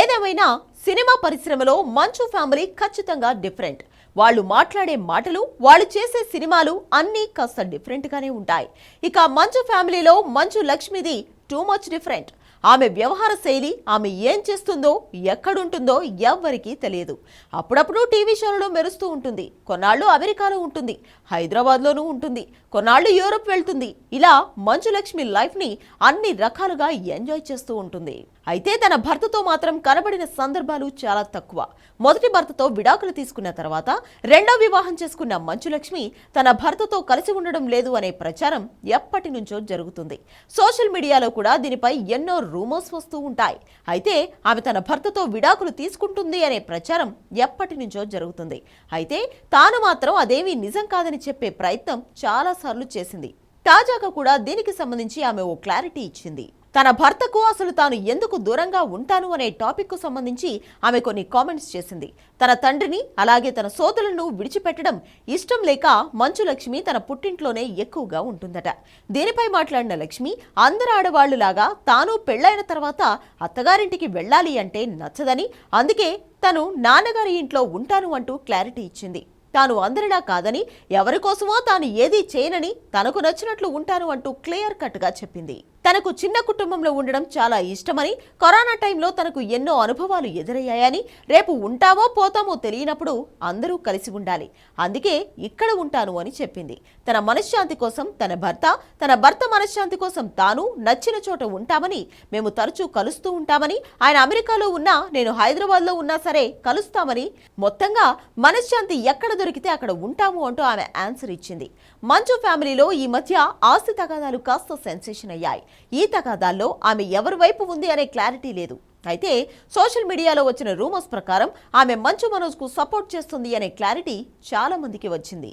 ఏదేమైనా సినిమా పరిశ్రమలో మంచు ఫ్యామిలీ ఖచ్చితంగా డిఫరెంట్. వాళ్ళు మాట్లాడే మాటలు వాళ్ళు చేసే సినిమాలు అన్నీ కాస్త డిఫరెంట్గానే ఉంటాయి. ఇక మంచు ఫ్యామిలీలో మంచు లక్ష్మిది టూ మచ్ డిఫరెంట్ ఆమె వ్యవహార శైలి ఆమె ఏం చేస్తుందో ఎక్కడుంటుందో ఎవ్వరికీ తెలియదు. అప్పుడప్పుడు టీవీ షోలలో మెరుస్తూ ఉంటుంది. కొన్నాళ్ళు అమెరికాలో ఉంటుంది. హైదరాబాద్లోనూ ఉంటుంది. కొన్నాళ్ళు యూరోప్ వెళ్తుంది. ఇలా మంచు లక్ష్మి లైఫ్ని అన్ని రకాలుగా ఎంజాయ్ చేస్తూ ఉంటుంది. అయితే తన భర్తతో మాత్రం కనబడిన సందర్భాలు చాలా తక్కువ. మొదటి భర్తతో విడాకులు తీసుకున్న తర్వాత రెండో వివాహం చేసుకున్న మంచులక్ష్మి తన భర్తతో కలిసి ఉండడం లేదు అనే ప్రచారం ఎప్పటి నుంచో జరుగుతుంది. సోషల్ మీడియాలో కూడా దీనిపై ఎన్నో రూమర్స్ వస్తూ ఉంటాయి. అయితే ఆమె తన భర్తతో విడాకులు తీసుకుంటుంది అనే ప్రచారం ఎప్పటి నుంచో జరుగుతుంది. అయితే తాను మాత్రం అదేమీ నిజం కాదని చెప్పే ప్రయత్నం చాలాసార్లు చేసింది. తాజాగా కూడా దీనికి సంబంధించి ఆమె ఓ క్లారిటీ ఇచ్చింది. తన భర్తకు అసలు తాను ఎందుకు దూరంగా ఉంటాను అనే టాపిక్కు సంబంధించి ఆమె కొన్ని కామెంట్స్ చేసింది. తన తండ్రిని అలాగే తన సోదరులను విడిచిపెట్టడం ఇష్టం లేక మంచు లక్ష్మి తన పుట్టింట్లోనే ఎక్కువగా ఉంటుందట. దీనిపై మాట్లాడిన లక్ష్మి అందరు ఆడవాళ్ళులాగా తాను పెళ్ళైన తర్వాత అత్తగారింటికి వెళ్ళాలి అంటే నచ్చదని అందుకే తను నాన్నగారి ఇంట్లో ఉంటాను అంటూ క్లారిటీ ఇచ్చింది. తాను అందరిలా కాదని ఎవరి కోసమో తాను ఏదీ చేయనని తనకు నచ్చినట్లు ఉంటాను అంటూ క్లియర్ కట్గా చెప్పింది. తనకు చిన్న కుటుంబంలో ఉండడం చాలా ఇష్టమని కరోనా టైంలో తనకు ఎన్నో అనుభవాలు ఎదురయ్యాయని రేపు ఉంటామో పోతామో తెలియనప్పుడు అందరూ కలిసి ఉండాలి. అందుకే ఇక్కడ ఉంటాను అని చెప్పింది. తన మనశ్శాంతి కోసం తన భర్త తన భర్త మనశ్శాంతి కోసం తాను నచ్చిన చోట ఉంటామని మేము తరచూ కలుస్తూ ఉంటామని ఆయన అమెరికాలో ఉన్నా నేను హైదరాబాద్లో ఉన్నా సరే కలుస్తామని మొత్తంగా మనశ్శాంతి ఎక్కడ దొరికితే అక్కడ ఉంటాము అంటూ ఆమె ఆన్సర్ ఇచ్చింది. మంచు ఫ్యామిలీలో ఈ మధ్య ఆస్తి తగాదాలు కాస్త సెన్సేషన్ అయ్యాయి. ఈ తగాదాల్లో ఆమె ఎవరి వైపు ఉంది అనే క్లారిటీ లేదు. అయితే సోషల్ మీడియాలో వచ్చిన రూమర్స్ ప్రకారం ఆమె మంచు మనోజ్కు సపోర్ట్ చేస్తుంది అనే క్లారిటీ చాలా మందికి వచ్చింది.